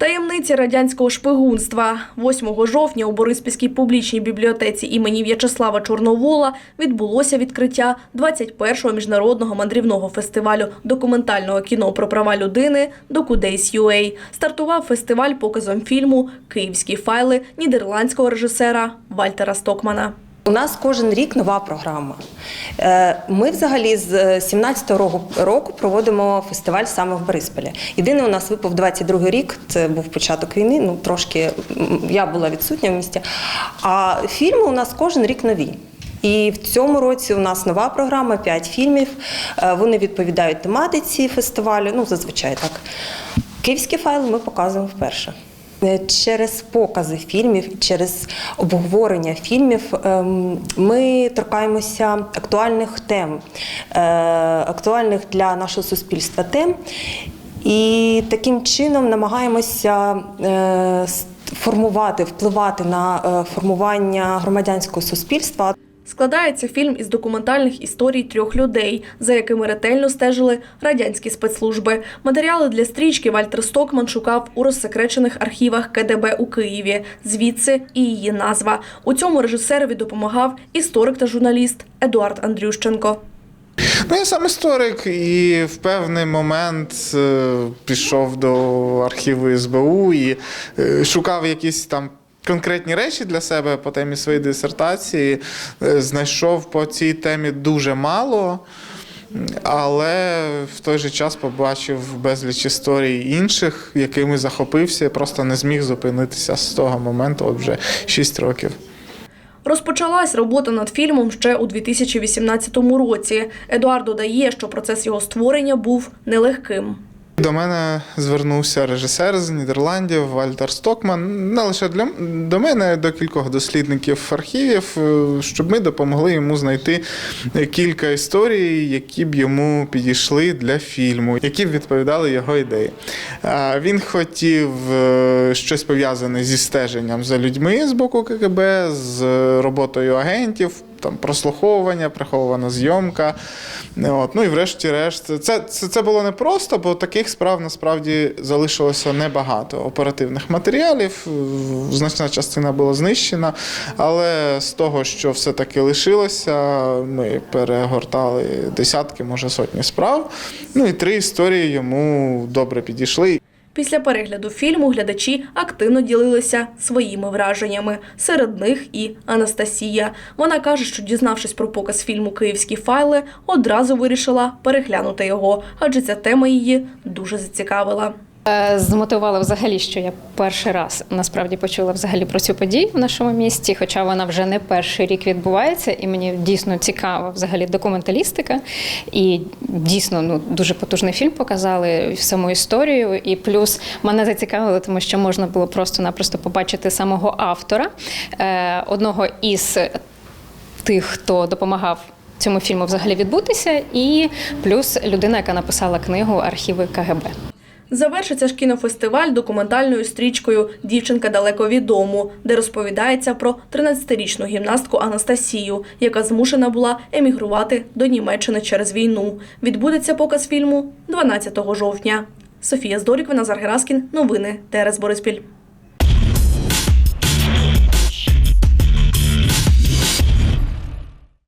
Таємниці радянського шпигунства 8 жовтня у Бориспільській публічній бібліотеці імені В'ячеслава Чорновола відбулося відкриття 21-го міжнародного мандрівного фестивалю документального кіно про права людини «Докудейс.UA». Стартував фестиваль показом фільму Київські файли нідерландського режисера Вальтера Стокмана. У нас кожен рік нова програма. Е, Ми взагалі з 17-го року- року проводимо фестиваль саме в Борисполі. Єдине, у нас випав 22-й рік, це був початок війни. Ну трошки я була відсутня в місті. А фільми у нас кожен рік нові. І в цьому році у нас нова програма, 5 фільмів. Е, Вони відповідають тематиці фестивалю. Ну, зазвичай так. Київські файли ми показуємо вперше. Е, Через покази фільмів, через обговорення фільмів ем, ми торкаємося актуальних тем, е, актуальних для нашого суспільства тем. І таким чином намагаємося е, формувати, впливати на формування громадянського суспільства. Складається фільм із документальних історій трьох людей, за якими ретельно стежили радянські спецслужби. Матеріали для стрічки Вальтер Стокман шукав у розсекречених архівах КДБ у Києві. Звідси і її назва. У цьому режисерові допомагав історик та журналіст Едуард Андрющенко. Ну, я сам історик, і в певний момент е, пішов до архіву СБУ і е, шукав якісь там. Конкретні речі для себе по темі своєї дисертації Е, знайшов по цій темі дуже мало, але в той же час побачив безліч історій інших, якими захопився, і просто не зміг зупинитися з того моменту, от вже 6 років. Розпочалась робота над фільмом ще у 2018 році. Едуард додає, що процес його створення був нелегким. До мене звернувся режисер з Нідерландів Вальтер Стокман. Не лише для до мене, до кількох дослідників архівів, е, щоб ми допомогли йому знайти кілька історій, які б йому підійшли для фільму, які б відповідали його ідеї. Він хотів е, щось пов'язане зі стеженням за людьми з боку КГБ, з роботою агентів там прослуховування, прихована зйомка. От. Ну і врешті-решт, це, це, це було непросто, бо таких справ насправді залишилося небагато оперативних матеріалів. Значна частина була знищена, але з того, що все-таки лишилося, ми перегортали десятки, може сотні справ. Ну і три історії йому добре підійшли. Після перегляду фільму глядачі активно ділилися своїми враженнями. Серед них і Анастасія. Вона каже, що дізнавшись про показ фільму Київські файли, одразу вирішила переглянути його, адже ця тема її дуже зацікавила. Е, Змотивувала взагалі, що я перший раз насправді почула взагалі про цю подію в нашому місті, хоча вона вже не перший рік відбувається, і мені дійсно цікава взагалі документалістика. І дійсно ну дуже потужний фільм показали саму історію. І плюс мене зацікавило, тому що можна було просто-напросто побачити самого автора е, одного із тих, хто допомагав. Цьому фільму взагалі відбутися, і плюс людина, яка написала книгу Архіви КГБ. Завершиться ж кінофестиваль документальною стрічкою Дівчинка далеко від дому, де розповідається про 13-річну гімнастку Анастасію, яка змушена була емігрувати до Німеччини через війну. Відбудеться показ фільму 12 жовтня. Софія Здорік, Назар Гераскін. Новини ТРС Бориспіль.